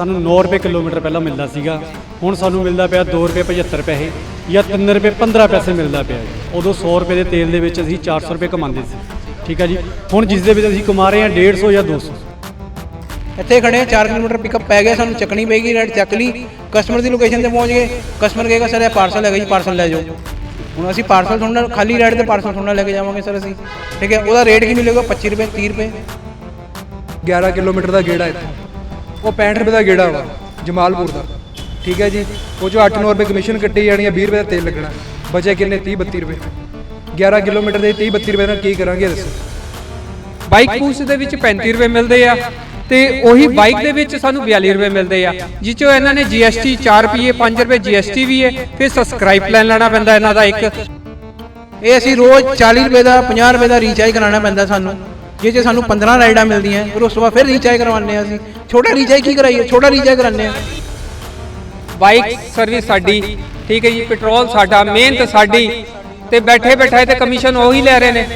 ਸਾਨੂੰ 9 ਰੁਪਏ ਕਿਲੋਮੀਟਰ ਪਹਿਲਾਂ ਮਿਲਦਾ ਸੀਗਾ। ਹੁਣ ਸਾਨੂੰ ਮਿਲਦਾ ਪਿਆ 2 ਰੁਪਏ 75 ਪੈਸੇ ਜਾਂ 3 ਰੁਪਏ 15 ਪੈਸੇ ਮਿਲਦਾ ਪਿਆ। ਉਦੋਂ 100 ਰੁਪਏ ਦੇ ਤੇਲ ਦੇ ਵਿੱਚ ਅਸੀਂ 400 ਰੁਪਏ ਕਮਾਉਂਦੇ ਸੀ। ਠੀਕ ਹੈ ਜੀ? ਹੁਣ ਜਿਸ ਦੇ ਵਿੱਚ ਅਸੀਂ ਕਮਾ ਰਹੇ ਹਾਂ 150 ਜਾਂ 200 ਇੱਥੇ ਖੜੇ ਆ 4 ਕਿਲੋਮੀਟਰ ਪਿਕਅਪ ਪੈ ਗਿਆ ਸਾਨੂੰ ਚੱਕਣੀ ਪਏਗੀ ਰਾਈਡ ਚੱਕ ਲਈ। ਕਸਟਮਰ ਦੀ ਲੋਕੇਸ਼ਨ ਤੇ ਪਹੁੰਚ ਗਏ। ਕਸਟਮਰ ਕਹੇਗਾ ਸਰ ਇਹ ਪਾਰਸਲ ਹੈਗਾ ਜੀ ਪਾਰਸਲ ਲੈ ਜਾਓ। ਹੁਣ ਅਸੀਂ ਪਾਰਸਲ ਥੋੜਾ ਖਾਲੀ ਰਾਈਡ ਤੇ ਪਾਰਸਲ ਥੋੜਾ ਲੈ ਕੇ ਜਾਵਾਂਗੇ ਸਰ ਅਸੀਂ। ਠੀਕ ਹੈ? ਉਹਦਾ ਰੇਟ ਕੀ ਮਿਲੇਗਾ? 25 ਰੁਪਏ 30 ਰੁਪਏ। 11 ਕਿਲੋਮੀਟਰ ਦਾ ਗੇੜਾ ਇੱਥੋਂ। ਉਹ 65 ਰੁਪਏ ਦਾ ਗੇੜਾ ਵਾ, ਜਮਾਲਪੁਰ ਦਾ। ਠੀਕ ਹੈ ਜੀ? ਉਹ ਜੋ 8-9 ਰੁਪਏ ਕਮਿਸ਼ਨ ਕੱਟੀ ਜਾਣੀ ਹੈ 20 ਰੁਪਏ ਦਾ ਤੇਲ ਲੱਗਣਾ। ਬਚੇ ਕਿੰਨੇ? 30-32 ਰੁਪਏ। 11 ਕਿਲੋਮੀਟਰ ਦੇ 30-32 ਰੁਪਏ ਨਾਲ ਕੀ ਕਰਾਂਗੇ ਦੱਸੋ? ਬਾਈਕ ਬੂਸ ਦੇ ਵਿੱਚ 35 ਰੁਪਏ ਮਿਲਦੇ ਆ ਤੇ ਉਹੀ ਬਾਈਕ ਦੇ ਵਿੱਚ ਸਾਨੂੰ 42 ਰੁਪਏ ਮਿਲਦੇ ਆ ਜਿਸ ਚੋਂ ਇਹਨਾਂ ਨੇ GST 4 ਰੁਪਏ 5 ਰੁਪਏ GST ਵੀ ਹੈ ਫਿਰ ਸਬਸਕ੍ਰਾਈਬ ਪਲਾਨ ਲੈਣਾ ਪੈਂਦਾ ਇਹਨਾਂ ਦਾ ਇੱਕ। ਇਹ ਅਸੀਂ ਰੋਜ਼ 40 ਰੁਪਏ ਦਾ 50 ਰੁਪਏ ਦਾ ਰੀਚਾਰਜ ਕਰਾਉਣਾ ਪੈਂਦਾ ਸਾਨੂੰ। ਜੇ ਜੇ ਸਾਨੂੰ 15 ਰਾਈਡਾਂ ਮਿਲਦੀਆਂ ਫਿਰ ਉਸ ਤੋਂ ਬਾਅਦ ਫਿਰ ਰੀਚਾਰਜ ਕਰਵਾਉਂਦੇ ਹਾਂ ਅਸੀਂ। ਛੋਟਾ ਰੀਚਾਰਜ ਕੀ ਕਰਾਈਏ? ਛੋਟਾ ਰੀਚਾਰਜ ਕਰਾਉਂਦੇ ਹਾਂ। ਬਾਈਕ ਸਰਵਿਸ ਸਾਡੀ ਠੀਕ ਹੈ ਜੀ? ਪੈਟਰੋਲ ਸਾਡਾ ਮਿਹਨਤ ਸਾਡੀ ਤੇ ਬੈਠੇ ਬੈਠਾਏ ਤੇ ਕਮਿਸ਼ਨ ਉਹੀ ਲੈ ਰਹੇ ਨੇ।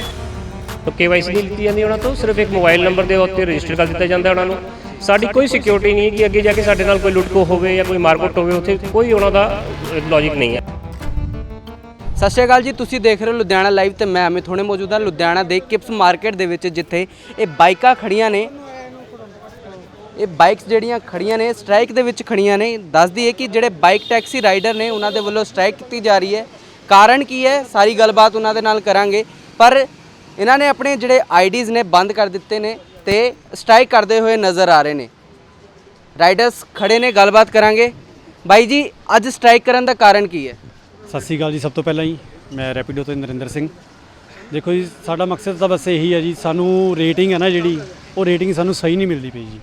ਤਾਂ ਕੇਵਾਈਸੀ ਨਹੀਂ ਲਿੱਤੀ ਜਾਂਦੀ ਉਹਨਾਂ ਤੋਂ ਸਿਰਫ ਇੱਕ ਮੋਬਾਈਲ ਨੰਬਰ ਦੇ ਉੱਤੇ ਰਜਿਸਟਰ ਕਰ ਦਿੱਤਾ ਜਾਂਦਾ ਉਹਨਾਂ ਨੂੰ। ਸਾਡੀ ਕੋਈ ਸਿਕਿਉਰਿਟੀ ਨਹੀਂ ਹੈ ਕਿ ਅੱਗੇ ਜਾ ਕੇ ਸਾਡੇ ਨਾਲ ਕੋਈ ਲੁੱਟਖੋ ਹੋਵੇ ਜਾਂ ਕੋਈ ਮਾਰਕੁੱਟ ਹੋਵੇ ਉੱਥੇ ਕੋਈ ਉਹਨਾਂ ਦਾ ਲੌਜੀਕ ਨਹੀਂ ਹੈ। ਸਤਿ ਸ਼੍ਰੀ ਅਕਾਲ ਜੀ, ਤੁਸੀਂ ਦੇਖ ਰਹੇ ਹੋ ਲੁਧਿਆਣਾ ਲਾਈਵ ਤੇ ਮੈਂ ਅਮਿਤ ਹੁਣੇ ਮੌਜੂਦ ਹਾਂ ਲੁਧਿਆਣਾ ਦੇ ਕਿਪਸ ਮਾਰਕੀਟ ਦੇ ਵਿੱਚ, ਜਿੱਥੇ ਇਹ ਬਾਈਕਾਂ ਖੜੀਆਂ ਨੇ। ਇਹ ਬਾਈਕਸ ਜਿਹੜੀਆਂ ਖੜੀਆਂ ਨੇ, ਸਟ੍ਰਾਈਕ ਦੇ ਵਿੱਚ ਖੜੀਆਂ ਨੇ। ਦੱਸਦੀ ਹੈ ਕਿ ਜਿਹੜੇ ਬਾਈਕ ਟੈਕਸੀ ਰਾਈਡਰ ਨੇ, ਉਹਨਾਂ ਦੇ ਵੱਲੋਂ ਸਟ੍ਰਾਈਕ ਕੀਤੀ ਜਾ ਰਹੀ ਹੈ। ਕਾਰਨ ਕੀ ਹੈ? ਸਾਰੀ ਗੱਲਬਾਤ ਉਹਨਾਂ ਦੇ ਨਾਲ ਕਰਾਂਗੇ। ਪਰ ਇਹਨਾਂ ਨੇ ਆਪਣੇ ਜਿਹੜੇ ਆਈਡੀਜ਼ ਨੇ, ਬੰਦ ਕਰ ਦਿੱਤੇ ਨੇ ਤੇ ਸਟ੍ਰਾਈਕ ਕਰਦੇ ਹੋਏ ਨਜ਼ਰ ਆ ਰਹੇ ਨੇ। ਰਾਈਡਰਸ ਖੜੇ ਨੇ, ਗੱਲਬਾਤ ਕਰਾਂਗੇ। ਬਾਈ ਜੀ, ਅੱਜ ਸਟ੍ਰਾਈਕ ਕਰਨ ਦਾ ਕਾਰਨ ਕੀ ਹੈ? ਸਤਿ ਸ਼੍ਰੀ ਅਕਾਲ ਜੀ ਸਭ ਤੋਂ ਪਹਿਲਾਂ ਹੀ ਮੈਂ ਰੈਪੀਡੋ ਤੋਂ ਨਰਿੰਦਰ ਸਿੰਘ। ਦੇਖੋ ਜੀ ਸਾਡਾ ਮਕਸਦ ਤਾਂ ਬਸ ਇਹੀ ਹੈ ਜੀ ਸਾਨੂੰ ਰੇਟਿੰਗ ਹੈ ਨਾ ਜਿਹੜੀ ਉਹ ਰੇਟਿੰਗ ਸਾਨੂੰ ਸਹੀ ਨਹੀਂ ਮਿਲਦੀ ਪਈ ਜੀ।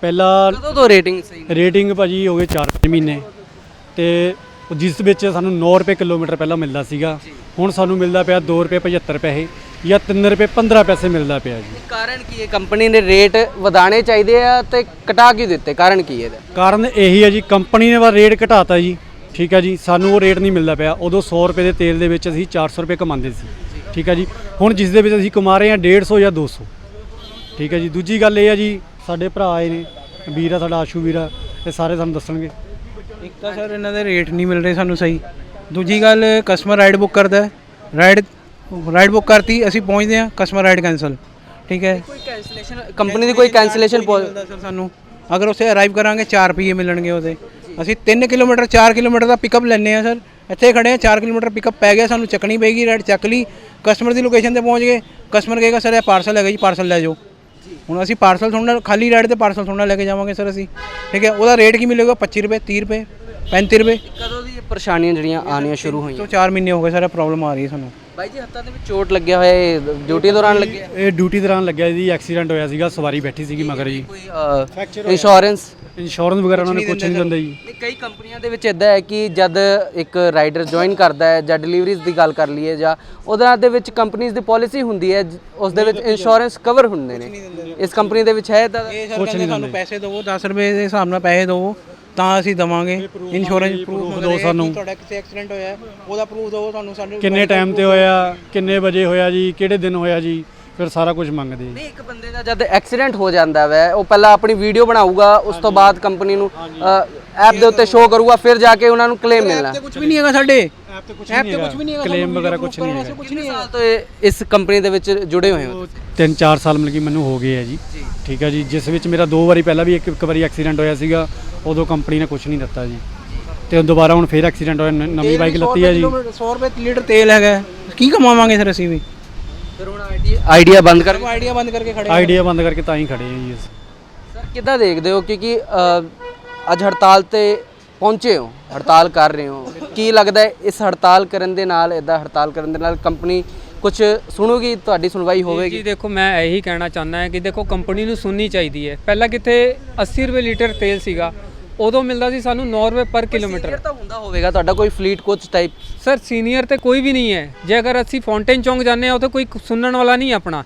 ਪਹਿਲਾਂ ਕਦੋਂ ਤੋਂ ਰੇਟਿੰਗ ਸਹੀ ਰੇਟਿੰਗ ਭਾਜੀ ਹੋ ਗਏ 4 ਮਹੀਨੇ। ਤੇ ਜਿਸ ਵਿੱਚ ਸਾਨੂੰ 9 ਰੁਪਏ ਕਿਲੋਮੀਟਰ ਪਹਿਲਾਂ ਮਿਲਦਾ ਸੀਗਾ ਹੁਣ ਸਾਨੂੰ ਮਿਲਦਾ ਪਿਆ 2 ਰੁਪਏ 75 ਪੈਸੇ ਜਾਂ 3 ਰੁਪਏ 15 ਪੈਸੇ ਮਿਲਦਾ ਪਿਆ ਜੀ। ਕਾਰਨ ਕੀ ਹੈ? ਕੰਪਨੀ ਨੇ ਰੇਟ ਵਧਾਣੇ ਚਾਹੀਦੇ ਆ ਤੇ ਘਟਾ ਕਿਉਂ ਦਿੱਤੇ? ਕਾਰਨ ਕੀ ਹੈ ਇਹਦਾ? ਕਾਰਨ ਇਹੀ ਹੈ ਜੀ ਕੰਪਨੀ ਨੇ ਵਾ ਰੇਟ ਘਟਾਤਾ ਜੀ। ਠੀਕ ਹੈ ਜੀ ਸਾਨੂੰ ਉਹ ਰੇਟ ਨਹੀਂ ਮਿਲਦਾ ਪਿਆ। ਉਦੋਂ 100 ਰੁਪਏ ਦੇ ਤੇਲ ਦੇ ਵਿੱਚ ਅਸੀਂ 400 ਰੁਪਏ ਕਮਾਉਂਦੇ ਸੀ। ਠੀਕ ਹੈ ਜੀ ਹੁਣ ਜਿਸ ਦੇ ਵਿੱਚ ਅਸੀਂ ਕਮਾ ਰਹੇ ਹਾਂ 150 ਜਾਂ 200 ਠੀਕ ਹੈ ਜੀ ਦੂਜੀ ਗੱਲ ਇਹ ਹੈ ਜੀ ਸਾਡੇ ਭਰਾ ਆਏ ਨੇ ਵੀਰ ਆ ਸਾਡਾ ਆਸ਼ੂ ਵੀਰ ਆ ਇਹ ਸਾਰੇ ਸਾਨੂੰ ਦੱਸਣਗੇ। ਇੱਕ ਤਾਂ ਸਰ ਇਹਨਾਂ ਦੇ ਰੇਟ ਨਹੀਂ ਮਿਲ ਰਹੇ ਸਾਨੂੰ ਸਹੀ। ਦੂਜੀ ਗੱਲ ਕਸਟਮਰ ਰਾਈਡ ਬੁੱਕ ਕਰਦਾ ਹੈ। ਰਾਈਡ ਰਾਈਡ ਬੁੱਕ ਕਰਤੀ ਅਸੀਂ ਪਹੁੰਚਦੇ ਹਾਂ ਕਸਟਮਰ ਰਾਈਡ ਕੈਨਸਲ ਠੀਕ ਹੈ। ਕੋਈ ਕੈਂਸਲੇਸ਼ਨ ਕੰਪਨੀ ਦੀ ਕੋਈ ਸਰ ਸਾਨੂੰ। ਅਗਰ ਉੱਥੇ ਅਰਾਈਵ ਕਰਾਂਗੇ 4 ਰੁਪਏ ਮਿਲਣਗੇ ਉਹਦੇ। ਅਸੀਂ 3 ਕਿਲੋਮੀਟਰ 4 ਕਿਲੋਮੀਟਰ ਦਾ ਪਿਕਅਪ ਲੈਣੇ ਆ ਸਰ। ਇੱਥੇ ਖੜੇ ਆ 4 ਕਿਲੋਮੀਟਰ ਪਿਕਅਪ ਪੈ ਗਿਆ ਸਾਨੂੰ ਚੱਕਣੀ ਪਏਗੀ ਰਾਈਡ ਚੱਕ ਲਈ। ਕਸਟਮਰ ਦੀ ਲੋਕੇਸ਼ਨ ਤੇ ਪਹੁੰਚ ਗਏ। ਕਸਟਮਰ ਕਹੇਗਾ ਸਰ ਇਹ ਪਾਰਸਲ ਹੈਗਾ ਜੀ ਪਾਰਸਲ ਲੈ ਜਾਓ। ਹੁਣ ਅਸੀਂ ਪਾਰਸਲ ਥੋੜਾ ਖਾਲੀ ਰਾਈਡ ਤੇ ਪਾਰਸਲ ਥੋੜਾ ਲੈ ਕੇ ਜਾਵਾਂਗੇ ਸਰ ਅਸੀਂ। ਠੀਕ ਹੈ ਉਹਦਾ ਰੇਟ ਕੀ ਮਿਲੇਗਾ? 25 ਰੁਪਏ 30 ਰੁਪਏ 35 ਰੁਪਏ। ਕਦੋਂ ਦੀ ਇਹ ਪਰੇਸ਼ਾਨੀਆਂ ਜਿਹੜੀਆਂ ਆਉਣੀਆਂ ਸ਼ੁਰੂ ਹੋਈਆਂ? ਤੋਂ 4 ਮਹੀਨੇ ਹੋ ਗਏ ਸਰ ਪ੍ਰੋਬਲਮ ਆ ਰਹੀ ਹੈ ਸਾਨੂੰ। ਬਾਈ ਜੀ ਹੱਥਾਂ ਦੇ ਵਿੱਚ ਚੋਟ ਲੱਗਿਆ ਹੋਇਆ ਇਹ ਡਿਊਟੀ ਦੌਰਾਨ ਲੱਗਿਆ? ਇਹ ਡਿਊਟੀ ਦੌਰਾਨ ਲੱਗਿਆ ਜੀ ਐਕਸੀਡੈਂਟ ਹੋਇਆ ਸੀਗਾ ਸਵਾਰੀ ਬੈਠੀ ਸੀਗੀ ਮਗਰ ਜੀ। ਕੋਈ ਇੰਸ਼ੋਰੈਂਸ ਇੰਸ਼ੋਰੈਂਸ ਵਗੈਰਾ ਉਹਨਾਂ ਨੇ ਕੁਝ ਨਹੀਂ ਦਿੰਦੇ ਜੀ। ਨਹੀਂ ਕਈ ਕੰਪਨੀਆਂ ਦੇ ਵਿੱਚ ਇਦਾਂ ਹੈ ਕਿ ਜਦ ਇੱਕ ਰਾਈਡਰ ਜੁਆਇਨ ਕਰਦਾ ਹੈ ਜਾਂ ਡਿਲੀਵਰੀਜ਼ ਦੀ ਗੱਲ ਕਰ ਲਈਏ ਜਾਂ ਉਹਦੇ ਦੇ ਵਿੱਚ ਕੰਪਨੀਆਂ ਦੀ ਪਾਲਿਸੀ ਹੁੰਦੀ ਹੈ ਉਸ ਦੇ ਵਿੱਚ ਇੰਸ਼ੋਰੈਂਸ ਕਵਰ ਹੁੰਦੇ ਨੇ। ਇਸ ਕੰਪਨੀ ਦੇ ਵਿੱਚ ਹੈ ਇਹ ਸਰ ਕਹਿੰਦੇ ਸਾਨੂੰ ਪੈਸੇ ਦਿਵੋ 10 ਰੁਪਏ ਦੇ ਹਿਸਾਬ ਨਾਲ ਪੈਸੇ ਦਿਵੋ ਤਾਂ ਅਸੀਂ ਦਵਾਂਗੇ। ਇੰਸ਼ੋਰੈਂਸ ਪ੍ਰੂਫ ਦਿਓ ਸਾਨੂੰ। ਤੁਹਾਡਾ ਕਿਸੇ ਐਕਸੀਡੈਂਟ ਹੋਇਆ ਉਹਦਾ ਪ੍ਰੂਫ ਦਿਓ ਸਾਨੂੰ ਸਾਨੂੰ ਕਿੰਨੇ ਟਾਈਮ ਤੇ ਹੋਇਆ ਕਿੰਨੇ ਵਜੇ ਹੋਇਆ ਜੀ ਕਿਹੜੇ ਦਿਨ ਹੋਇਆ ਜੀ? ਫਿਰ ਸਾਰਾ ਕੁਝ ਮੰਗਦੇ। ਨਹੀਂ ਇੱਕ ਬੰਦੇ ਦਾ ਜਦ ਐਕਸੀਡੈਂਟ ਹੋ ਜਾਂਦਾ ਵੈ ਉਹ ਪਹਿਲਾਂ ਆਪਣੀ ਵੀਡੀਓ ਬਣਾਊਗਾ ਉਸ ਤੋਂ ਬਾਅਦ ਕੰਪਨੀ ਨੂੰ ਐਪ ਦੇ ਉੱਤੇ ਸ਼ੋਅ ਕਰੂਗਾ ਫਿਰ ਜਾ ਕੇ ਉਹਨਾਂ ਨੂੰ ਕਲੇਮ ਮਿਲਣਾ। ਤੇ ਕੁਝ ਵੀ ਨਹੀਂ ਹੈਗਾ ਸਾਡੇ। ਐਪ ਤੇ ਕੁਝ ਐਪ ਤੇ ਕੁਝ ਵੀ ਨਹੀਂ ਹੈਗਾ ਕਲੇਮ ਵਗੈਰਾ ਕੁਝ ਨਹੀਂ ਹੈਗਾ। ਕੁਝ ਨਹੀਂ ਸਾਲ ਤੋਂ ਇਹ ਇਸ ਕੰਪਨੀ ਦੇ ਵਿੱਚ ਜੁੜੇ ਹੋਏ ਹੋ ਤਿੰਨ ਚਾਰ ਸਾਲ ਮਿਲ ਕੇ ਮੈਨੂੰ ਹੋ ਗਏ ਆ ਜੀ। ਠੀਕ ਹੈ ਜੀ ਜਿਸ ਵਿੱਚ ਮੇਰਾ ਦੋ ਵਾਰੀ ਪਹਿਲਾਂ ਵੀ ਇੱਕ ਇੱਕ ਵਾਰੀ ਐਕਸੀਡੈਂਟ ਹੋਇਆ ਸੀਗਾ ਉਦੋਂ ਕੰਪਨੀ ਨੇ ਕੁਝ ਨਹੀਂ ਦਿੱਤਾ ਜੀ। ਤੇ ਦੁਬਾਰਾ ਹੁਣ ਫੇਰ ਐਕਸੀਡੈਂਟ ਹੋਇਆ ਨਵੀਂ ਬਾਈਕ ਲੱਤੀ ਹੈ ਜੀ। 100 ਰੁਪਏ ਲੀਟਰ ਤੇਲ ਹੈਗਾ। ਕੀ ਕਮਾਵਾਂਗੇ ਸਰ ਅਸੀਂ ਵੀ? ਫਿਰ ਹੁਣ ਆਈਡੀਆ ਬੰਦ ਕਰ ਆਈਡੀਆ ਬੰਦ ਕਰਕੇ ਖੜੇ ਆਈਡੀਆ ਬੰਦ ਕਰਕੇ ਤਾਂ ਹੀ ਖੜੇ ਆ ਜੀ ਅਸੀਂ। ਸਰ ਕਿੱਦਾਂ ਦੇਖਦੇ ਹੋ? ਕਿਉਂਕਿ ਅ, ਅੱਜ ਹੜਤਾਲ ਤੇ ਪਹੁੰਚੇ ਹੋ ਹੜਤਾਲ ਕਰ ਰਹੇ ਹੋ। ਕੀ ਲੱਗਦਾ ਹੈ ਇਸ ਹੜਤਾਲ ਕਰਨ ਦੇ ਨਾਲ ਇਦਾਂ ਹੜਤਾਲ ਕਰਨ ਦੇ ਨਾਲ ਕੰਪਨੀ ਕੁਝ ਸੁਣੂਗੀ? ਤੁਹਾਡੀ ਸੁਣਵਾਈ ਹੋਵੇਗੀ ਜੀ ਦੇਖੋ ਮੈਂ ਇਹੀ ਕਹਿਣਾ ਚਾਹੁੰਦਾ ਹਾਂ ਕਿ ਦੇਖੋ ਕੰਪਨੀ ਨੂੰ ਸੁਣਨੀ ਚਾਹੀਦੀ ਹੈ। ਪਹਿਲਾਂ ਕਿਤੇ 80 ਰੁਪਏ ਲੀਟਰ ਤੇਲ ਸੀਗਾ। ਉਦੋਂ ਮਿਲਦਾ ਸੀ ਸਾਨੂੰ 9 ਰੁਪਏ ਪਰ ਕਿਲੋਮੀਟਰ। ਤਾਂ ਹੁੰਦਾ ਹੋਵੇਗਾ ਤੁਹਾਡਾ ਕੋਈ fleet coach type sir senior ਤੇ ਕੋਈ ਵੀ ਨਹੀਂ ਹੈ। ਜੇ ਅਗਰ ਅਸੀਂ ਫਾਊਂਟੇਨ ਚੌਂਕ ਜਾਂਦੇ ਆ ਉੱਥੇ ਕੋਈ ਸੁਣਨ ਵਾਲਾ ਨਹੀਂ ਆਪਣਾ।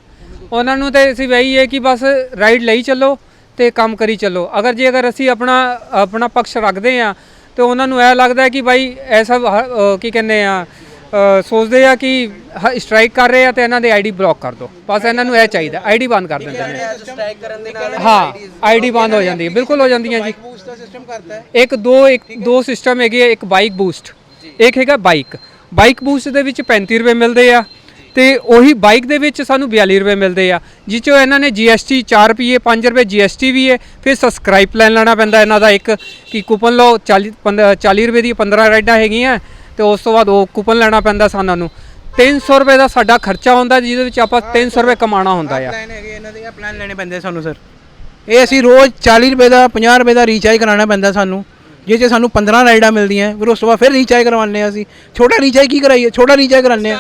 ਉਹਨਾਂ ਨੂੰ ਤੇ ਅਸੀਂ ਵਹੀ ਹੈ ਕਿ ਬਸ ਰਾਈਡ ਲਈ ਚੱਲੋ ਤੇ ਕੰਮ ਕਰੀ ਚੱਲੋ। ਅਗਰ ਜੇ ਅਗਰ ਅਸੀਂ ਆਪਣਾ ਆਪਣਾ ਪਕਸ਼ ਰੱਖਦੇ ਆ ਤੇ ਉਹਨਾਂ ਨੂੰ ਇਹ ਲੱਗਦਾ ਕਿ ਭਾਈ ਐਸਾ ਕੀ ਕਹਿੰਦੇ ਆ ਸੋਚਦੇ ਆ ਕਿ ਸਟ੍ਰਾਈਕ ਕਰ ਰਹੇ ਆ ਤੇ ਇਹਨਾਂ ਦੇ ਆਈਡੀ ਬਲੌਕ ਕਰ ਦਿਓ ਬਸ ਇਹਨਾਂ ਨੂੰ ਇਹ ਚਾਹੀਦਾ ਆਈਡੀ ਬੰਦ ਕਰ ਦਿੰਦੇ ਨੇ। ਸਟ੍ਰਾਈਕ ਕਰਨ ਦੇ ਨਾਲ ਹਾਂ ਆਈਡੀ ਬੰਦ ਹੋ ਜਾਂਦੀ ਹੈ ਬਿਲਕੁਲ ਹੋ ਜਾਂਦੀਆਂ ਜੀ। ਬੂਸਟ ਦਾ ਸਿਸਟਮ ਕਰਤਾ ਹੈ। ਇੱਕ ਦੋ ਇੱਕ ਦੋ ਸਿਸਟਮ ਹੈਗੇ ਇੱਕ ਬਾਈਕ ਬੂਸਟ ਇੱਕ ਹੈਗਾ ਬਾਈਕ ਬਾਈਕ ਬੂਸਟ ਦੇ ਵਿੱਚ 35 ਰੁਪਏ ਮਿਲਦੇ ਆ ਤੇ ਉਹੀ ਬਾਈਕ ਦੇ ਵਿੱਚ ਸਾਨੂੰ 42 ਰੁਪਏ ਮਿਲਦੇ ਆ ਜਿਸ ਚੋਂ ਇਹਨਾਂ ਨੇ GST 4 ਰੁਪਏ 5 ਰੁਪਏ GST ਵੀ ਹੈ ਫਿਰ ਸਬਸਕ੍ਰਾਈਬ ਪਲਾਨ ਲੈਣਾ ਪੈਂਦਾ ਇਹਨਾਂ ਦਾ ਇੱਕ ਕਿ ਕੂਪਨ ਲਓ 40 ਪੰਦ- 40 ਰੁਪਏ ਦੀ 15 ਰਾਈਡਾਂ ਹੈਗੀਆਂ ਤੇ ਉਸ ਤੋਂ ਬਾਅਦ ਉਹ ਕੂਪਨ ਲੈਣਾ ਪੈਂਦਾ ਸਾਨੂੰ ਨੂੰ। 300 ਰੁਪਏ ਦਾ ਸਾਡਾ ਖਰਚਾ ਹੁੰਦਾ ਜਿਹਦੇ ਵਿੱਚ ਆਪਾਂ 300 ਰੁਪਏ ਕਮਾਉਣਾ ਹੁੰਦਾ ਆ ਪਲਾਨ ਹੈਗੇ ਇਹਨਾਂ ਦੇ ਆ ਪਲਾਨ ਲੈਣੇ ਪੈਂਦੇ ਸਾਨੂੰ ਸਰ ਇਹ ਅਸੀਂ ਰੋਜ਼ 40 ਰੁਪਏ ਦਾ 50 ਰੁਪਏ ਦਾ ਰੀਚਾਰਜ ਕਰਾਉਣਾ ਪੈਂਦਾ ਸਾਨੂੰ ਜੇ ਚ ਸਾਨੂੰ 15 ਰਾਈਡਾਂ ਮਿਲਦੀਆਂ ਫਿਰ ਉਸ ਤੋਂ ਬਾਅਦ ਫਿਰ ਰੀਚਾਰਜ ਕਰਵਾਉਂਦੇ ਹਾਂ ਅਸੀਂ। ਛੋਟਾ ਰੀਚਾਰਜ ਕੀ ਕਰਾਈਏ? ਛੋਟਾ ਰੀਚਾਰਜ ਕਰਾਉਂਦੇ ਆ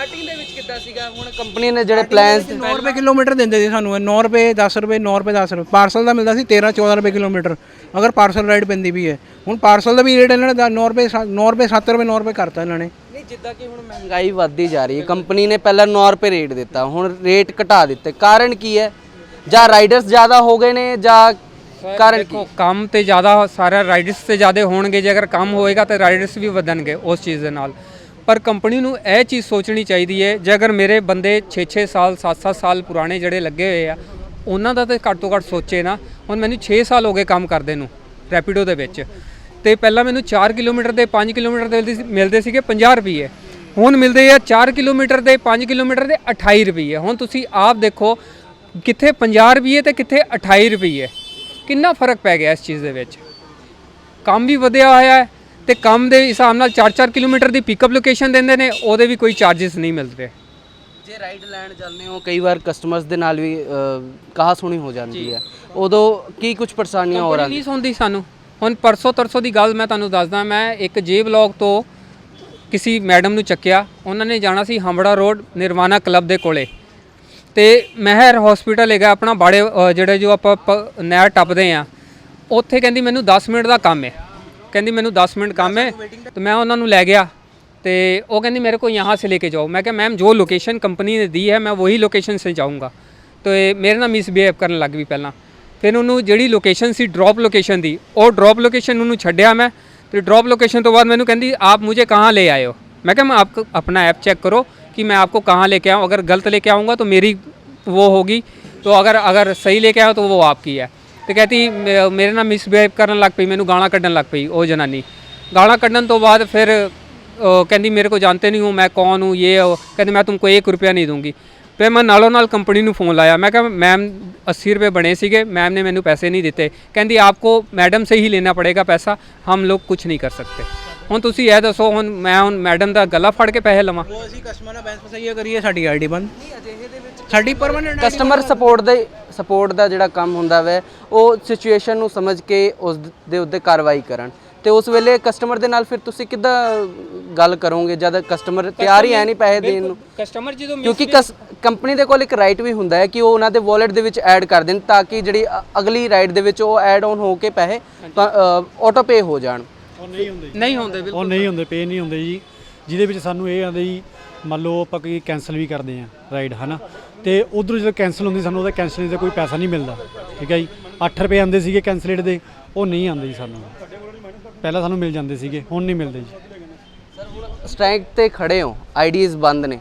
ਕਿੱਦਾਂ ਸੀਗਾ ਹੁਣ ਕੰਪਨੀ ਨੇ ਜਿਹੜੇ ਪਲਾਨਸ 9 ਰੁਪਏ ਕਿਲੋਮੀਟਰ ਦਿੰਦੇ ਸੀ ਸਾਨੂੰ ਇਹ 9 ਰੁਪਏ 10 ਰੁਪਏ 9 ਰੁਪਏ 10 ਰੁਪਏ। ਪਾਰਸਲ ਦਾ ਮਿਲਦਾ ਸੀ 13 14 ਰੁਪਏ ਕਿਲੋਮੀਟਰ। ਅਗਰ ਪਾਰਸਲ ਰਾਈਡ ਪੈਂਦੀ ਵੀ ਹੈ। ਹੁਣ ਪਾਰਸਲ ਦਾ ਵੀ ਰੇਟ ਇਹਨਾਂ ਨੇ 9 ਰੁਪਏ 9 ਰੁਪਏ 7 ਰੁਪਏ 9 ਰੁਪਏ ਕਰਤਾ ਇਹਨਾਂ ਨੇ। ਨਹੀਂ ਜਿੱਦਾਂ ਕਿ ਹੁਣ ਮਹਿੰਗਾਈ ਵੱਧਦੀ ਜਾ ਰਹੀ ਹੈ ਕੰਪਨੀ ਨੇ ਪਹਿਲਾਂ 9 ਰੁਪਏ ਰੇਟ ਦਿੱਤਾ ਹੁਣ ਰੇਟ ਘਟਾ ਦਿੱਤੇ। ਕਾਰਨ ਕੀ ਹੈ? ਜਾਂ ਰਾਈਡਰਸ ਜ਼ਿਆਦਾ ਹੋ ਗਏ ਨੇ ਜਾਂ ਕਾਰਨ ਕੀ? ਦੇਖੋ ਕੰਮ ਤੇ ਜ਼ਿਆਦਾ ਸਾਰਾ ਰਾਈਡਰਸ ਤੇ ਜ਼ਿਆਦਾ ਹੋਣਗੇ ਜੇ ਅਗਰ ਕੰਮ ਹੋਏਗਾ ਤਾਂ ਰਾਈਡਰਸ ਵੀ ਵਧਣਗੇ ਉਸ ਚੀਜ਼ ਦੇ ਨਾਲ। ਪਰ ਕੰਪਨੀ ਨੂੰ ਇਹ ਚੀਜ਼ ਸੋਚਣੀ ਚਾਹੀਦੀ ਹੈ, ਜੇ ਅਗਰ ਮੇਰੇ ਬੰਦੇ 6-6 ਸਾਲ 7-7 ਸਾਲ ਪੁਰਾਣੇ ਜਿਹੜੇ ਲੱਗੇ ਹੋਏ ਆ, ਉਹਨਾਂ ਦਾ ਤਾਂ ਘੱਟ ਤੋਂ ਘੱਟ ਸੋਚੇ ਨਾ। ਹੁਣ ਮੈਨੂੰ 6 ਸਾਲ ਹੋ ਗਏ ਕੰਮ ਕਰਦੇ ਨੂੰ, ਰੈਪਿਡੋ ਦੇ ਵਿੱਚ। ਤੇ ਪਹਿਲਾਂ ਮੈਨੂੰ 4 ਕਿਲੋਮੀਟਰ ਦੇ 5 ਕਿਲੋਮੀਟਰ ਦੇ ਮਿਲਦੇ ਸੀਗੇ 50 ਰੁਪਏ ਹੁਣ ਮਿਲਦੇ ਆ 4 ਕਿਲੋਮੀਟਰ ਦੇ 5 ਕਿਲੋਮੀਟਰ ਦੇ 28 ਰੁਪਏ ਹੁਣ ਤੁਸੀਂ ਆਪ ਦੇਖੋ, ਕਿੱਥੇ 50 ਰੁਪਏ ਤੇ ਕਿੱਥੇ 28 ਰੁਪਏ ਕਿੰਨਾ ਫ਼ਰਕ ਪੈ ਗਿਆ ਇਸ ਚੀਜ਼ ਦੇ ਵਿੱਚ। ਕੰਮ ਵੀ ਵਧਿਆ ਹੋਇਆ ਹੈ ਤੇ ਕੰਮ ਦੇ ਹਿਸਾਬ ਨਾਲ 4-4 ਕਿਲੋਮੀਟਰ ਦੀ ਪਿਕਅਪ ਲੋਕੇਸ਼ਨ ਦਿੰਦੇ ਨੇ ਉਹਦੇ ਵੀ ਕੋਈ ਚਾਰजेस ਨਹੀਂ ਮਿਲਦੇ। ਜੇ ਰਾਈਡ ਲੈਣ ਜਾਂਦੇ ਹੋ ਕਈ ਵਾਰ ਕਸਟਮਰਸ ਦੇ ਨਾਲ ਵੀ ਕਹਾ ਸੁਣੀ ਹੋ ਜਾਂਦੀ ਹੈ। ਉਦੋਂ ਕੀ ਕੁਝ ਪਰੇਸ਼ਾਨੀਆਂ ਹੋ ਰਹੀਆਂ? ਨਹੀਂ ਸੁਣਦੀ ਸਾਨੂੰ। ਹੁਣ ਪਰਸੋਂ ਤਰਸੋਂ ਦੀ ਗੱਲ ਮੈਂ ਤੁਹਾਨੂੰ ਦੱਸਦਾ ਮੈਂ ਇੱਕ ਜੇ ਬਲੌਗ ਤੋਂ ਕਿਸੇ ਮੈਡਮ ਨੂੰ ਚੱਕਿਆ। ਉਹਨਾਂ ਨੇ ਜਾਣਾ ਸੀ ਹੰਬੜਾ ਰੋਡ ਨਿਰਵਾਣਾ ਕਲੱਬ ਦੇ ਕੋਲੇ। ਤੇ ਮਹਿਰ ਹਸਪੀਟਲ ਹੈਗਾ ਆਪਣਾ ਬਾੜੇ ਜਿਹੜੇ ਜੋ ਆਪਾਂ ਨਹਿਰ ਟੱਪਦੇ ਆ ਉੱਥੇ ਕਹਿੰਦੀ ਮੈਨੂੰ 10 ਮਿੰਟ ਦਾ ਕੰਮ ਹੈ। ਕਹਿੰਦੀ ਮੈਨੂੰ 10 ਕੰਮ ਹੈ है ਮੈਂ ਉਹਨਾਂ ਨੂੰ ਲੈ ਗਿਆ। तो ਉਹ ਕਹਿੰਦੀ ਮੇਰੇ ਕੋਲ यहाँ से ਕੇ ਜਾਓ। ਮੈਂ ਕਿਹਾ ਮੈਮ ਜੋ ਲੋਕੇਸ਼ਨ ਕੰਪਨੀ ਨੇ ਦੀ ਹੈ, ਮੈਂ ਉਹੀ ਲੋਕੇਸ਼ਨ से ਜਾਊਂਗਾ। तो ਮੇਰੇ ਨਾਲ ਮਿਸਬੀਹੇਵ ਕਰਨ ਲੱਗ ਵੀ ਪਹਿਲਾਂ। ਫਿਰ ਉਹਨੂੰ ਜਿਹੜੀ ਲੋਕੇਸ਼ਨ ਸੀ ਡ੍ਰੌਪ ਲੋਕੇਸ਼ਨ ਦੀ, ਉਹ ਡ੍ਰੌਪ ਲੋਕੇਸ਼ਨ ਉਹਨੂੰ ਛੱਡਿਆ ਮੈਂ। ਤੇ ਡ੍ਰੌਪ ਲੋਕੇਸ਼ਨ ਤੋਂ ਬਾਅਦ ਮੈਨੂੰ ਕਹਿੰਦੀ, ਆਪ ਮੁਝੇ ਕਹਾਂ ਲੈ ਆਇਓ ਮੈਂ ਕਿਹਾ, ਮੈਂ ਆਪ ਆਪਣਾ ਐਪ ਚੈੱਕ ਕਰੋ ਕਿ ਮੈਂ ਆਪਕੋ ਕਹਾਂ ਲੈ ਕੇ ਆਉਂ ਅਗਰ ਗਲਤ ਲੈ ਕੇ ਆਉਂਗਾ ਤਾਂ ਮੇਰੀ वो ਅਗਰ ਅਗਰ ਸਹੀ ਲੈ ਕੇ लेके ਤਾਂ ਉਹ ਆਪ ਕੀ ਹੈ? ਤੇ ਕਹਤੀ ਮੇ- ਮੇਰੇ ਨਾਲ ਮਿਸਬਿਹੇਵ ਕਰਨ ਲੱਗ ਪਈ ਮੈਨੂੰ ਗਾਲਾਂ ਕੱਢਣ ਲੱਗ ਪਈ ਉਹ ਜਨਾਨੀ। ਗਾਲਾਂ ਕੱਢਣ ਤੋਂ ਬਾਅਦ ਫਿਰ ਕਹਿੰਦੀ ਮੇਰੇ ਕੋ ਜਾਣਤੇ ਨਹੀਂ ਹੋ ਮੈਂ ਕੌਣ ਹੂੰ ਇਹ ਉਹ। ਕਹਿੰਦੀ ਮੈਂ ਤੁਮਕੋ 1 ਰੁਪਿਆ ਨਹੀਂ ਦੂੰਗੀ। ਫਿਰ ਮੈਂ ਨਾਲੋਂ ਨਾਲ ਕੰਪਨੀ ਨੂੰ ਫੋਨ ਲਾਇਆ। ਮੈਂ ਕਿਹਾ ਮੈਮ 80 ਰੁਪਏ ਬਣੇ ਸੀਗੇ ਮੈਮ ਨੇ ਮੈਨੂੰ ਪੈਸੇ ਨਹੀਂ ਦਿੱਤੇ। ਕਹਿੰਦੀ ਆਪਕੋ ਮੈਡਮ ਸੇ ਹੀ ਲੈਣਾ ਪੜੇਗਾ ਪੈਸਾ ਹਮ ਲੋਗ ਕੁਝ ਨਹੀਂ ਕਰ ਸਕਤੇ। ਹੁਣ ਤੁਸੀਂ ਇਹ ਦੱਸੋ ਹੁਣ ਮੈਂ ਹੁਣ ਮੈਡਮ ਦਾ ਗਲਾ ਫੜ ਕੇ ਪੈਸੇ ਲਵਾਂ? ਉਹ ਅਸੀਂ ਕਸਟਮਰ ਨਾਲ ਬੈਂਸ ਫਸਾਈਆ ਕਰੀਏ ਸਾਡੀ ਆਈਡੀ ਬੰਦ। ਸਾਡੀ ਪਰਮਨੈਂਟ ਕਸਟਮਰ ਸਪੋਰਟ ਦੇ ਸਪੋਰਟ ਦਾ ਜਿਹੜਾ ਕੰਮ ਹੁੰਦਾ ਵੈ ਉਹ ਸਿਚੁਏਸ਼ਨ ਨੂੰ ਸਮਝ ਕੇ ਉਸ ਦੇ ਉੱਤੇ ਕਾਰਵਾਈ ਕਰਨ। ਤੇ ਉਸ ਵੇਲੇ ਕਸਟਮਰ ਦੇ ਨਾਲ ਫਿਰ ਤੁਸੀਂ ਕਿੱਦਾਂ ਗੱਲ ਕਰੋਗੇ ਜਦ ਕਸਟਮਰ ਤਿਆਰ ਹੀ ਹੈ ਨਹੀਂ ਪੈਸੇ ਦੇਣ ਨੂੰ? ਕਸਟਮਰ ਜਦੋਂ ਕਿਉਂਕਿ ਕੰਪਨੀ ਦੇ ਕੋਲ ਇੱਕ ਰਾਈਟ ਵੀ ਹੁੰਦਾ ਹੈ ਕਿ ਉਹ ਉਹਨਾਂ ਦੇ ਵਾਲਟ ਦੇ ਵਿੱਚ ਐਡ ਕਰ ਦੇਣ ਤਾਂ ਕਿ ਜਿਹੜੀ ਅਗਲੀ ਰਾਈਡ ਦੇ ਵਿੱਚ ਉਹ ਐਡ ਆਨ ਹੋ ਕੇ ਪੈਸੇ ਆਟੋ ਪੇ ਹੋ ਜਾਣ। ਨਹੀਂ ਹੁੰਦੇ ਨਹੀਂ ਹੁੰਦੇ ਉਹ ਨਹੀਂ ਹੁੰਦੇ ਪੇ ਨਹੀਂ ਹੁੰਦੇ ਜੀ। ਜਿਹਦੇ ਵਿੱਚ ਸਾਨੂੰ ਇਹ ਆਂਦੇ ਜੀ ਮੰਨ ਲਓ ਆਪਾਂ ਕੋਈ ਕੈਨਸਲ ਵੀ ਕਰਦੇ ਆ ਰਾਈਡ ਹਨਾ? ਤੇ ਉਧਰੋਂ ਜਦੋਂ ਕੈਨਸਲ ਹੁੰਦੀ ਸਾਨੂੰ ਉਹਦਾ ਕੈਂਸਲ ਦਾ ਕੋਈ ਪੈਸਾ ਨਹੀਂ ਮਿਲਦਾ ਠੀਕ ਹੈ ਜੀ? 8 ਰੁਪਏ ਆਂਦੇ ਸੀਗੇ ਕੈਂਸਲੇਟ ਦੇ ਉਹ ਨਹੀਂ ਆਂਦੇ ਜੀ ਸਾਨੂੰ। ਪਹਿਲਾਂ ਸਾਨੂੰ ਮਿਲ ਜਾਂਦੇ ਸੀਗੇ ਹੁਣ ਨਹੀਂ ਮਿਲਦੇ ਜੀ। ਸਟ੍ਰਾਈਕ ਤੇ ਖੜੇ ਹੋ ਆਈਡੀਜ਼ ਬੰਦ ਨੇ।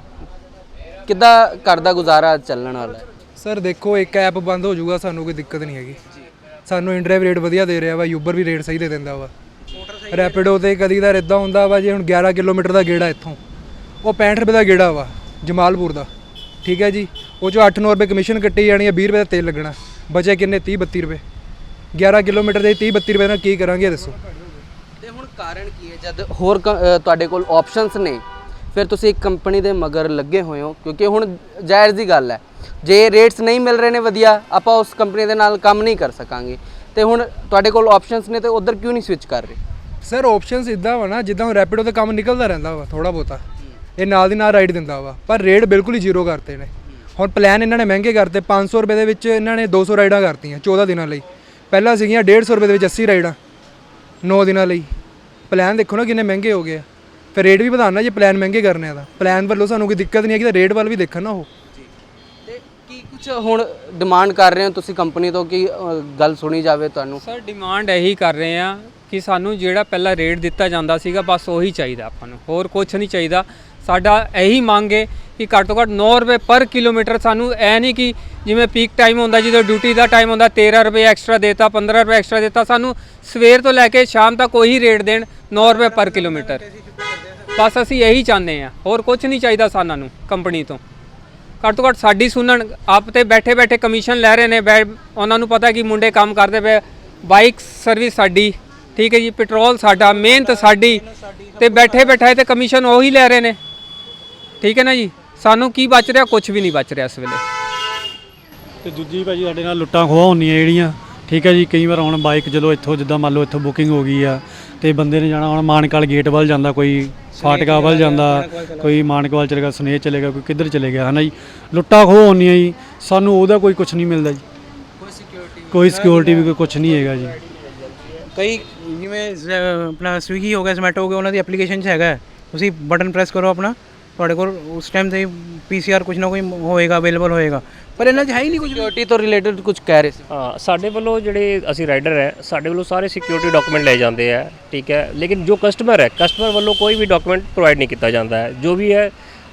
ਕਿੱਦਾਂ ਘਰ ਦਾ ਗੁਜ਼ਾਰਾ ਚੱਲਣ ਵਾਲਾ ਸਰ ਦੇਖੋ ਇੱਕ ਐਪ ਬੰਦ ਹੋ ਜਾਊਗਾ ਸਾਨੂੰ ਕੋਈ ਦਿੱਕਤ ਨਹੀਂ ਹੈਗੀ। ਸਾਨੂੰ ਇਨਡਰਾਈਵ ਰੇਟ ਵਧੀਆ ਦੇ ਰਿਹਾ ਵਾ ਯੂਬਰ ਵੀ ਰੇਟ ਸਹੀ ਦੇ ਦਿੰਦਾ ਵਾ। ਰੈਪਿਡੋ ਤੇ ਕਦੀ ਦਾ ਇਦਾਂ ਹੁੰਦਾ ਵਾ ਜੇ ਹੁਣ 11 ਕਿਲੋਮੀਟਰ ਦਾ ਗੇੜਾ ਇੱਥੋਂ ਉਹ 65 ਰੁਪਏ ਦਾ ਗੇੜਾ ਵਾ ਜਮਾਲਪੁਰ ਦਾ। ਠੀਕ ਹੈ ਜੀ? ਉਹ ਚੋਂ 8-9 ਰੁਪਏ ਕਮਿਸ਼ਨ ਕੱਟੀ ਜਾਣੀ ਹੈ 20 ਰੁਪਏ ਦਾ ਤੇਲ ਲੱਗਣਾ। ਬਚੇ ਕਿੰਨੇ? 30-32 ਰੁਪਏ। 11 ਕਿਲੋਮੀਟਰ ਦੇ 30-32 ਰੁਪਏ ਨਾਲ ਕੀ ਕਰਾਂਗੇ ਦੱਸੋ। ਤੇ ਹੁਣ ਕਾਰਨ ਕੀ ਹੈ? ਜਦ ਹੋਰ ਤੁਹਾਡੇ ਕੋਲ ਆਪਸ਼ਨਸ ਨੇ ਫਿਰ ਤੁਸੀਂ ਇੱਕ ਕੰਪਨੀ ਦੇ ਮਗਰ ਲੱਗੇ ਹੋਏ ਹੋ ਕਿਉਂਕਿ ਹੁਣ ਜਾਇਜ਼ ਦੀ ਗੱਲ ਹੈ ਜੇ ਰੇਟਸ ਨਹੀਂ ਮਿਲ ਰਹੇ ਨੇ ਵਧੀਆ ਆਪਾਂ ਉਸ ਕੰਪਨੀ ਦੇ ਨਾਲ ਕੰਮ ਨਹੀਂ ਕਰ ਸਕਾਂਗੇ। ਤੇ ਹੁਣ ਤੁਹਾਡੇ ਕੋਲ ਆਪਸ਼ਨਸ ਨੇ ਤੇ ਉਧਰ ਕਿਉਂ ਨਹੀਂ ਸਵਿਚ ਕਰ ਰਹੇ? ਸਰ ਆਪਸ਼ਨਸ ਇਦਾਂ ਵਾ ਨਾ ਜਿੱਦਾਂ ਰੈਪਿਡੋ ਤੇ ਕੰਮ ਨਿਕਲਦਾ ਰਹਿੰਦਾ ਵਾ ਥੋੜਾ ਬਹੁਤਾ। ਇਹ ਨਾਲ ਦੀ ਨਾਲ ਰਾਈਡ ਦਿੰਦਾ ਵਾ ਪਰ ਰੇਟ ਬਿਲਕੁਲ ਹੀ ਜ਼ੀਰੋ ਕਰਤੇ ਨੇ। ਹੁਣ ਪਲਾਨ ਇਹਨਾਂ ਨੇ ਮਹਿੰਗੇ ਕਰਤੇ 500 ਰੁਪਏ ਦੇ ਵਿੱਚ ਇਹਨਾਂ ਨੇ 200 ਰਾਈਡਾਂ ਕਰਤੀਆਂ 14 ਦਿਨਾਂ ਲਈ। ਪਹਿਲਾਂ ਸੀਗੀਆਂ 150 ਰੁਪਏ ਦੇ ਵਿੱਚ 80 ਰਾਈਡਾਂ 9 ਦਿਨਾਂ ਲਈ। ਪਲਾਨ ਦੇਖੋ ਨਾ ਕਿੰਨੇ ਮਹਿੰਗੇ ਹੋ ਗਏ ਆ। ਫਿਰ ਰੇਟ ਵੀ ਵਧਾਉਣਾ ਜੇ ਪਲਾਨ ਮਹਿੰਗੇ ਕਰਨੇ ਆ ਤਾਂ। ਪਲਾਨ ਵੱਲੋਂ ਸਾਨੂੰ ਕੋਈ ਦਿੱਕਤ ਨਹੀਂ ਹੈਗੀ ਤਾਂ ਰੇਟ ਵੱਲ ਵੀ ਦੇਖਣ ਨਾ ਉਹ। ਤੇ ਕੀ ਕੁਝ ਹੁਣ ਡਿਮਾਂਡ ਕਰ ਰਹੇ ਹੋ ਤੁਸੀਂ ਕੰਪਨੀ ਤੋਂ? ਕਿ ਅ, ਗੱਲ ਸੁਣੀ ਜਾਵੇ ਤੁਹਾਨੂੰ? ਸਰ ਡਿਮਾਂਡ ਇਹੀ ਕਰ ਰਹੇ ਆ ਕਿ ਸਾਨੂੰ ਜਿਹੜਾ ਪਹਿਲਾਂ ਰੇਟ ਦਿੱਤਾ ਜਾਂਦਾ ਸੀਗਾ ਬਸ ਉਹੀ ਚਾਹੀਦਾ ਆਪਾਂ ਨੂੰ। ਹੋਰ ਕੁਝ ਨਹੀਂ ਚਾਹੀਦਾ। ਸਾਡਾ ਇਹੀ ਮੰਗ ਹੈ ਕਿ ਘੱਟ ਤੋਂ ਘੱਟ 9 ਰੁਪਏ ਪਰ ਕਿਲੋਮੀਟਰ ਸਾਨੂੰ ਐ ਨਹੀਂ ਕਿ ਜਿਵੇਂ ਪੀਕ ਟਾਈਮ ਹੁੰਦਾ, ਜਦੋਂ ਡਿਊਟੀ ਦਾ ਟਾਈਮ ਹੁੰਦਾ 13 ਰੁਪਏ ਐਕਸਟਰਾ ਦੇਤਾ 15 ਰੁਪਏ ਐਕਸਟਰਾ ਦੇਤਾ, ਸਾਨੂੰ ਸਵੇਰ ਤੋਂ ਲੈ ਕੇ ਸ਼ਾਮ ਤੱਕ ਉਹੀ ਰੇਟ ਦੇਣ 9 ਰੁਪਏ ਪਰ ਕਿਲੋਮੀਟਰ। ਬਸ ਅਸੀਂ ਇਹੀ ਚਾਹੁੰਦੇ ਆ ਹੋਰ ਕੁਝ ਨਹੀਂ ਚਾਹੀਦਾ ਸਾਨੂੰ ਨੂੰ ਕੰਪਨੀ ਤੋਂ। ਘੱਟ ਤੋਂ ਘੱਟ ਸਾਡੀ ਸੁਣਨ, ਆਪ ਤੇ ਬੈਠੇ ਬੈਠੇ ਕਮਿਸ਼ਨ ਲੈ ਰਹੇ ਨੇ, ਬੈ- ਉਹਨਾਂ ਨੂੰ ਪਤਾ ਕਿ ਮੁੰਡੇ ਕੰਮ ਕਰਦੇ ਪਏ ਬਾਈਕ ਸਰਵਿਸ ਸਾਡੀ, ਠੀਕ ਹੈ ਜੀ ਪੈਟਰੋਲ ਸਾਡਾ, ਮਿਹਨਤ ਸਾਡੀ ਤੇ ਬੈਠੇ ਬੈਠਾਏ ਤੇ ਕਮਿਸ਼ਨ ਉਹੀ ਲੈ ਰਹੇ ਨੇ। ਠੀਕ ਹੈ ਨਾ ਜੀ? ਸਾਨੂੰ ਕੀ ਬਚ ਰਿਹਾ? ਕੁਝ ਵੀ ਨਹੀਂ ਬਚ ਰਿਹਾ ਇਸ ਵੇਲੇ। ਤੇ ਦੂਜੀ ਭਾਜੀ ਸਾਡੇ ਨਾਲ ਲੁੱਟਾਂ ਖੋਹਾਂ ਹੁੰਦੀਆਂ ਜਿਹੜੀਆਂ। ਠੀਕ ਹੈ ਜੀ ਕਈ ਵਾਰ ਹੁਣ ਬਾਈਕ ਜਦੋਂ ਇੱਥੋਂ ਜਿੱਦਾਂ ਮੰਨ ਲਓ ਇੱਥੋਂ ਬੁਕਿੰਗ ਹੋ ਗਈ ਆ ਤੇ ਬੰਦੇ ਨੇ ਜਾਣਾ ਹੁਣ ਮਾਨਕਾਲ ਗੇਟ ਵੱਲ ਜਾਂਦਾ ਕੋਈ ਫਾਟਕਾ ਵੱਲ ਜਾਂਦਾ ਕੋਈ ਮਾਨਕਵਾਲ ਚਲੇਗਾ ਸੁਨੇਹ ਚਲੇਗਾ ਕੋਈ ਕਿੱਧਰ ਚਲੇ ਗਿਆ ਹਨਾ ਜੀ? ਲੁੱਟਾਂ ਖੋਹ ਹੁੰਦੀਆਂ ਜੀ ਸਾਨੂੰ ਉਹਦਾ ਕੋਈ ਕੁਝ ਨਹੀਂ ਮਿਲਦਾ ਜੀ। ਕੋਈ ਸਿਕਿਉਰਿਟੀ ਕੋਈ ਸਿਕਿਉਰਿਟੀ ਵੀ ਕੋਈ ਕੁਝ ਨਹੀਂ ਹੈਗਾ ਜੀ। ਕਈ ਜਿਵੇਂ ਆਪਣਾ ਸਵੀਗੀ ਹੋ ਗਿਆ ਜ਼ੋਮੈਟੋ ਹੋ ਗਿਆ ਉਹਨਾਂ ਦੀ ਐਪਲੀਕੇਸ਼ਨ 'ਚ ਹੈਗਾ। ਤੁਸੀਂ ਬਟਨ ਪ੍ਰੈਸ ਕਰੋ ਆਪਣਾ। ਤੁਹਾਡੇ ਕੋਲ ਉਸ ਟਾਈਮ ਤੇ ਪੀਸੀਆਰ ਕੁਝ ਨਾ ਕੋਈ ਹੋਏਗਾ ਅਵੇਲੇਬਲ ਹੋਏਗਾ। ਪਰ ਇਹਨਾਂ 'ਚ ਹੈ ਹੀ ਨਹੀਂ ਕੁਝ ਸਿਕਿਉਰਿਟੀ ਤੋਂ ਰਿਲੇਟਡ ਕੁਝ ਕਹਿ ਰਹੇ ਸੀ। ਹਾਂ ਸਾਡੇ ਵੱਲੋਂ ਜਿਹੜੇ ਅਸੀਂ ਰਾਈਡਰ ਹੈ ਸਾਡੇ ਵੱਲੋਂ ਸਾਰੇ ਸਿਕਿਉਰਿਟੀ ਡਾਕੂਮੈਂਟ ਲਏ ਜਾਂਦੇ ਆ ਠੀਕ ਹੈ। ਲੇਕਿਨ ਜੋ ਕਸਟਮਰ ਹੈ ਕਸਟਮਰ ਵੱਲੋਂ ਕੋਈ ਵੀ ਡਾਕੂਮੈਂਟ ਪ੍ਰੋਵਾਈਡ ਨਹੀਂ ਕੀਤਾ ਜਾਂਦਾ ਹੈ। ਜੋ ਵੀ ਹੈ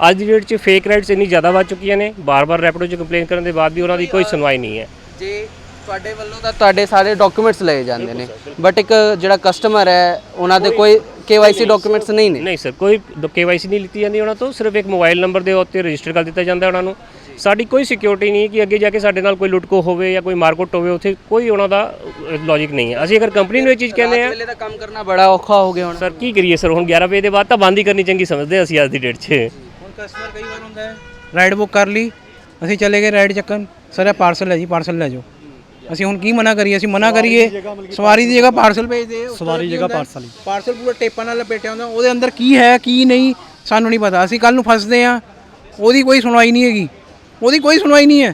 ਅੱਜ ਦੀ ਡੇਟ 'ਚ ਫੇਕ ਰਾਈਡਸ ਇੰਨੀ ਜ਼ਿਆਦਾ ਵੱਧ ਚੁੱਕੀਆਂ ਨੇ ਬਾਰ-ਬਾਰ ਰੈਪਿਡੋ 'ਚ ਕੰਪਲੇਨ ਕਰਨ ਦੇ ਬਾਅਦ ਵੀ ਉਹਨਾਂ ਦੀ ਕੋਈ ਸੁਣਵਾਈ ਨਹੀਂ ਹੈ। ਜੇ ਤੁਹਾਡੇ ਵੱਲੋਂ ਤਾਂ ਤੁਹਾਡੇ ਸਾਰੇ ਡਾਕੂਮੈਂਟਸ ਲਏ ਜਾਂਦੇ ਨੇ। ਬਟ ਇੱਕ ਜਿਹੜਾ ਕਸਟਮਰ ਹੈ ਉਹਨਾਂ ਦੇ ਕੋਈ KYC ਡਾਕੂਮੈਂਟਸ ਨਹੀਂ ਨੇ? ਨਹੀਂ ਸਰ ਕੋਈ KYC ਨਹੀਂ ਲਿੱਤੀ ਜਾਂਦੀ ਉਹਨਾਂ ਤੋਂ ਸਿਰਫ ਇੱਕ ਮੋਬਾਈਲ ਨੰਬਰ ਦੇ ਉੱਤੇ ਰਜਿਸਟਰ ਕਰ ਦਿੱਤਾ ਜਾਂਦਾ ਉਹਨਾਂ ਨੂੰ। ਸਾਡੀ ਕੋਈ ਸਿਕਿਉਰਿਟੀ ਨਹੀਂ ਕਿ ਅੱਗੇ ਜਾ ਕੇ ਸਾਡੇ ਨਾਲ ਕੋਈ ਲੁੱਟਕੋ ਹੋਵੇ ਜਾਂ ਕੋਈ ਮਾਰਕੁੱਟ ਹੋਵੇ ਉੱਥੇ ਕੋਈ ਉਹਨਾਂ ਦਾ ਲੌਜੀਕ ਨਹੀਂ ਹੈ। ਅਸੀਂ ਅਗਰ ਕੰਪਨੀ ਨੂੰ ਇਹ ਚੀਜ਼ ਕਹਿੰਦੇ ਆ ਵੇਲੇ ਤਾਂ ਕੰਮ ਕਰਨਾ ਬੜਾ ਔਖਾ ਹੋ ਗਿਆ ਹੁਣ। ਸਰ ਕੀ ਕਰੀਏ ਸਰ ਹੁਣ 11 ਵਜੇ ਦੇ ਬਾਅਦ ਤਾਂ ਬੰਦ ਹੀ ਕਰਨੀ ਚੰਗੀ ਸਮਝਦੇ ਹਾਂ ਅਸੀਂ ਅੱਜ ਦੀ ਡੇਟ 'ਚ। ਹੁਣ ਕਸਟਮਰ ਕਈ ਵਾਰ ਹੁੰਦਾ ਹੈ ਰਾਈਡ ਬੁੱਕ ਕਰ ਲਈ ਅਸੀਂ ਚਲੇ ਗਏ ਰਾਈਡ ਚੱਕਣ। ਸਰ ਇਹ ਪਾਰਸਲ ਹੈ ਜੀ ਪਾਰਸਲ ਲੈ ਜਾਓ। ਅਸੀਂ ਹੁਣ ਕੀ ਮਨਾ ਕਰੀਏ? ਅਸੀਂ ਮਨਾ ਕਰੀਏ ਸਵਾਰੀ ਦੀ ਜਗ੍ਹਾ ਪਾਰਸਲ ਭੇਜਦੇ ਉਸ ਤੋਂ ਸਵਾਰੀ ਜਗ੍ਹਾ ਹੈ? ਹੀ। ਪਾਰਸਲ ਪੂਰਾ ਟੇਪਾਂ ਨਾਲ ਲਪੇਟਿਆ ਹੁੰਦਾ ਉਹਦੇ ਅੰਦਰ ਕੀ ਹੈ ਕੀ ਨਹੀਂ ਸਾਨੂੰ ਨਹੀਂ ਪਤਾ। ਅਸੀਂ ਕੱਲ ਨੂੰ ਫਸਦੇ ਆ ਉਹਦੀ ਕੋਈ ਸੁਣਵਾਈ ਨਹੀਂ ਹੈਗੀ। ਉਹਦੀ ਕੋਈ ਸੁਣਵਾਈ ਨਹੀਂ ਹੈ।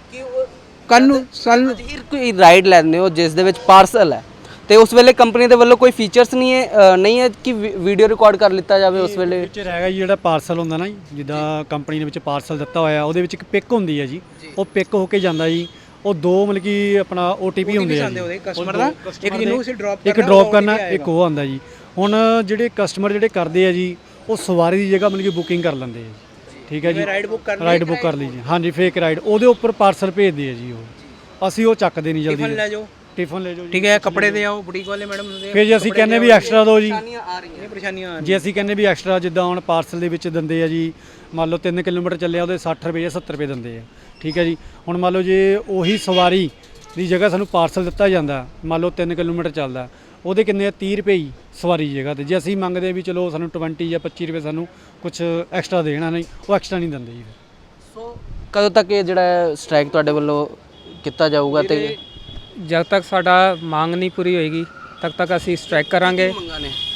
ਕੱਲ ਨੂੰ ਕੱਲ ਨੂੰ ਕੋਈ ਰਾਈਡ ਲੈਂਦੇ ਹੋ ਜਿਸ ਦੇ ਵਿੱਚ ਪਾਰਸਲ ਹੈ ਤੇ ਉਸ ਵੇਲੇ ਕੰਪਨੀ ਦੇ ਵੱਲੋਂ ਕੋਈ ਫੀਚਰਸ ਨਹੀਂ ਹੈ ਅ, ਨਹੀਂ ਹੈ ਕਿ ਵੀਡੀਓ ਰਿਕਾਰਡ ਕਰ ਲਿੱਤਾ ਜਾਵੇ ਉਸ ਵੇਲੇ? ਵਿੱਚ ਹੈਗਾ ਜੀ ਜਿਹੜਾ ਪਾਰਸਲ ਹੁੰਦਾ ਨਾ ਜੀ ਜਿੱਦਾਂ ਕੰਪਨੀ ਦੇ ਵਿੱਚ ਪਾਰਸਲ ਦਿੱਤਾ ਹੋਇਆ ਉਹਦੇ ਵਿੱਚ ਇੱਕ ਪਿਕ ਹੁੰਦੀ ਹੈ ਜੀ। ਉਹ ਪਿਕ ਹੋ ਕੇ ਜਾਂਦਾ ਜੀ। ਉਹ ਦੋ ਮਤਲਬ ਕਿ ਆਪਣਾ OTP ਹੁੰਦੇ ਆ ਜੀ। ਉਹ ਦਾ, ਦੋ ਇੱਕ ਜਿਹਨੂੰ ਦੇ- ਅਸੀਂ ਇੱਕ ਕਰਨਾ, ਡ੍ਰੌਪ ਉਹ ਕਰਨਾ ਇੱਕ ਉਹ ਆਉਂਦਾ ਜੀ। ਹੁਣ ਜਿਹੜੇ ਕਸਟਮਰ ਜਿਹੜੇ ਕਰਦੇ ਆ ਜੀ ਉਹ ਸਵਾਰੀ ਦੀ ਜਗ੍ਹਾ ਮਤਲਬ ਕਿ ਬੁਕਿੰਗ ਕਰ ਲੈਂਦੇ ਆ ਜੀ। ਠੀਕ ਹੈ ਜੀ? ਰਾਈਡ ਬੁੱਕ ਕਰ ਲਈ ਰਾਈਡ ਬੁੱਕ ਕਰ ਲਈ ਜੀ। ਹਾਂਜੀ ਫੇਕ ਰਾਈਡ ਉਹਦੇ ਉੱਪਰ ਪਾਰਸਲ ਭੇਜਦੇ ਆ ਜੀ ਉਹ। ਅਸੀਂ ਉਹ ਚੱਕਦੇ ਨਹੀਂ ਟਿਫਨ ਜਲਦੀ ਲੈ ਜਾਓ। ਟਿਫਨ ਲੈ ਜਾਓ ਜੀ। ਠੀਕ ਹੈ ਕੱਪੜੇ ਦੇ ਆਓ ਬੁਟੀਕ ਵਾਲੇ ਮੈਡਮ ਹੁੰਦੇ ਆ ਫਿਰ ਜੇ ਅਸੀਂ ਕਹਿੰਨੇ ਵੀ ਐਕਸਟਰਾ ਦਿਓ ਜੀ ਆ ਰਹੀਆਂ ਇਹ ਪਰੇਸ਼ਾਨੀਆਂ ਆ ਜੇ ਅਸੀਂ ਕਹਿੰਨੇ ਵੀ ਐਕਸਟਰਾ ਜਿੱਦਾਂ ਹੁਣ ਪਾਰਸਲ ਦੇ ਵਿੱਚ ਦਿੰਦੇ ਆ ਜੀ ਮੰਨ ਲਓ 3 ਕਿਲੋਮੀਟਰ ਚੱਲਿਆ ਉਹਦੇ 60 ਰੁਪਏ ਜਾਂ 70 ਰੁਪਏ ਦਿੰਦੇ ਆ। ਠੀਕ ਹੈ ਜੀ? ਹੁਣ ਮੰਨ ਲਓ ਜੇ ਉਹੀ ਸਵਾਰੀ ਦੀ ਜਗ੍ਹਾ ਸਾਨੂੰ ਪਾਰਸਲ ਦਿੱਤਾ ਜਾਂਦਾ ਮੰਨ ਲਓ 3 ਕਿਲੋਮੀਟਰ ਚੱਲਦਾ ਉਹਦੇ ਕਿੰਨੇ ਆ? 30 ਰੁਪਏ ਹੀ ਸਵਾਰੀ ਦੀ ਜਗ੍ਹਾ ਤੇ। ਜੇ ਅਸੀਂ ਮੰਗਦੇ ਵੀ ਚਲੋ ਸਾਨੂੰ 20 ਜਾਂ 25 ਰੁਪਏ ਸਾਨੂੰ ਕੁਝ ਐਕਸਟਰਾ ਦੇਣਾ ਨਹੀਂ ਉਹ ਐਕਸਟਰਾ ਨਹੀਂ ਦਿੰਦੇ ਜੀ। ਸੋ ਕਦੋਂ ਤੱਕ ਇਹ ਜਿਹੜਾ ਸਟ੍ਰਾਈਕ ਤੁਹਾਡੇ ਵੱਲੋਂ ਕੀਤਾ ਜਾਊਗਾ ਤੇ ਜਦ ਤੱਕ ਸਾਡਾ ਮੰਗ ਨਹੀਂ ਪੂਰੀ ਹੋਏਗੀ ਤਦ ਤੱਕ ਅਸੀਂ ਸਟ੍ਰਾਈਕ ਕਰਾਂਗੇ।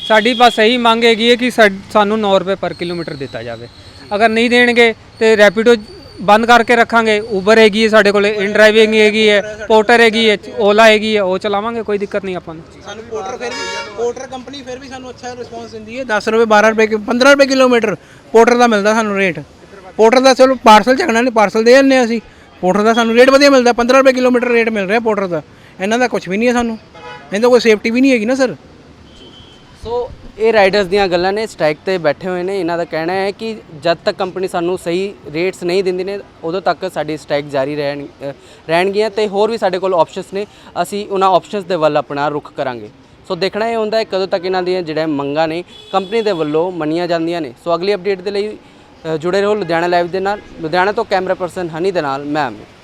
ਸਾਡੀ ਬਸ ਇਹੀ ਮੰਗ ਹੈਗੀ ਹੈ ਕਿ ਸਾ- ਸਾਨੂੰ 9 ਰੁਪਏ ਪਰ ਕਿਲੋਮੀਟਰ ਦਿੱਤਾ ਜਾਵੇ। ਅਗਰ ਨਹੀਂ ਦੇਣਗੇ ਤੇ ਰੈਪਿਡੋ ਬੰਦ ਕਰਕੇ ਰੱਖਾਂਗੇ। ਉਬਰ ਹੈਗੀ ਹੈ ਸਾਡੇ ਕੋਲੇ ਇਨ ਡਰਾਈਵਿੰਗ ਹੈਗੀ ਹੈ ਪੋਰਟਰ ਹੈਗੀ ਹੈ ਓਲਾ ਹੈਗੀ ਹੈ ਉਹ ਚਲਾਵਾਂਗੇ ਕੋਈ ਦਿੱਕਤ ਨਹੀਂ ਆਪਾਂ ਨੂੰ। ਸਾਨੂੰ ਪੋਰਟਰ ਫਿਰ ਵੀ ਪੋਰਟਰ ਕੰਪਨੀ ਫਿਰ ਵੀ ਸਾਨੂੰ ਅੱਛਾ ਰਿਸਪੌਂਸ ਦਿੰਦੀ ਹੈ। 10 ਰੁਪਏ 12 ਰੁਪਏ ਕਿ- 15 ਰੁਪਏ ਕਿਲੋਮੀਟਰ ਪੋਰਟਰ ਦਾ ਮਿਲਦਾ ਸਾਨੂੰ ਰੇਟ ਪੋਰਟਰ ਦਾ ਚਲੋ ਪਾਰਸਲ ਚੱਕਣਾ ਨਹੀਂ ਪਾਰਸਲ ਦੇ ਜਾਂਦੇ ਹਾਂ ਅਸੀਂ। ਪੋਰਟਰ ਦਾ ਸਾਨੂੰ ਰੇਟ ਵਧੀਆ ਮਿਲਦਾ 15 ਰੁਪਏ ਕਿਲੋਮੀਟਰ ਰੇਟ ਮਿਲ ਰਿਹਾ ਪੋਰਟਰ ਦਾ। ਇਹਨਾਂ ਦਾ ਕੁਝ ਵੀ ਨਹੀਂ ਹੈ ਸਾਨੂੰ। ਇਹਦਾ ਕੋਈ ਸੇਫਟੀ ਵੀ ਨਹੀਂ ਹੈਗੀ ਨਾ ਸਰ ਸੋ ਇਹ ਰਾਈਡਰਸ ਦੀਆਂ ਗੱਲਾਂ ਨੇ ਸਟ੍ਰਾਈਕ ਤੇ ਬੈਠੇ ਹੋਏ ਨੇ। ਇਹਨਾਂ ਦਾ ਕਹਿਣਾ ਹੈ ਕਿ ਜਦ ਤੱਕ ਕੰਪਨੀ ਸਾਨੂੰ ਸਹੀ ਰੇਟਸ ਨਹੀਂ ਦਿੰਦੀ ਨੇ, ਉਦੋਂ ਤੱਕ ਸਾਡੀ ਸਟ੍ਰਾਈਕ ਜਾਰੀ ਰਹਿਣ ਰਹਿਣਗੀਆਂ ਤੇ ਹੋਰ ਵੀ ਸਾਡੇ ਕੋਲ ਆਪਸ਼ਨਸ ਨੇ। ਅਸੀਂ ਉਹਨਾਂ ਆਪਸ਼ਨਸ ਦੇ ਵੱਲ ਆਪਣਾ ਰੁਖ ਕਰਾਂਗੇ। ਸੋ ਦੇਖਣਾ ਇਹ ਹੁੰਦਾ ਹੈ ਕਦੋਂ ਤੱਕ ਇਹਨਾਂ ਦੀਆਂ ਜਿਹੜੇ ਮੰਗਾਂ ਨੇ ਕੰਪਨੀ ਦੇ ਵੱਲੋਂ ਮੰਨੀਆਂ ਜਾਂਦੀਆਂ ਨੇ। ਸੋ ਅਗਲੀ ਅਪਡੇਟ ਦੇ ਲਈ ਜੁੜੇ ਰਹੋ ਲੁਧਿਆਣਾ ਲਾਈਵ ਦੇ ਨਾਲ। ਲੁਧਿਆਣਾ ਤੋਂ ਕੈਮਰਾ ਪਰਸਨ ਹਨੀ ਦੇ ਨਾਲ, ਮੈਂ ਅਮਿਤ।